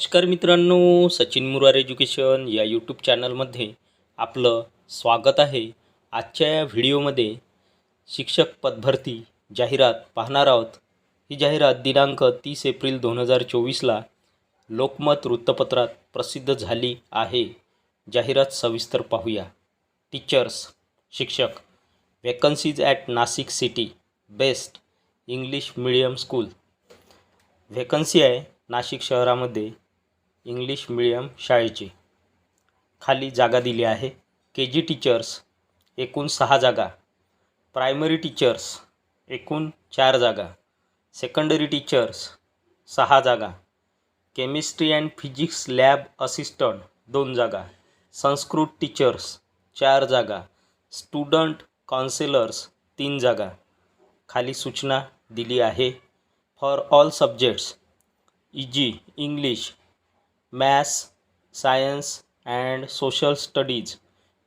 नमस्कार मित्रांनो सचिन मुरार एज्युकेशन या यूट्यूब चॅनलमध्ये आपलं स्वागत आहे. आजच्या या व्हिडिओमध्ये शिक्षक पदभरती जाहिरात पाहणार आहोत. ही जाहिरात दिनांक तीस एप्रिल दोन हजार चोवीसला लोकमत वृत्तपत्रात प्रसिद्ध झाली आहे. जाहिरात सविस्तर पाहूया. टीचर्स शिक्षक vacancies at Nashik city best English medium school vacancy आहे नाशिक शहरामध्ये. इंग्लिश मिडियम शाळेची. खाली जागा दिली आहे. के जी टीचर्स एकूण सहा जागा. प्रायमरी टीचर्स एकूण चार जागा. सेकंडरी टीचर्स सहा जागा. Chemistry and physics lab assistant दोन जागा. संस्कृत टीचर्स चार जागा. स्टुडंट काउन्सिलर्स तीन जागा. खाली सूचना दिली आहे. For all subjects I E English maths science and social studies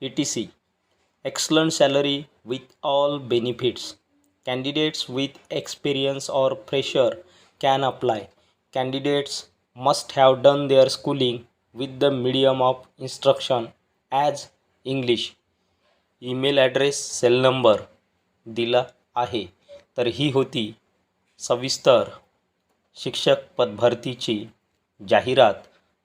E T C. Excellent salary with all benefits candidates with experience or fresher can apply candidates must have done their schooling with the medium of instruction as English email address cell number दिला आहे. तर ही होती सविस्तर शिक्षक पदभरतीची जाहिरात.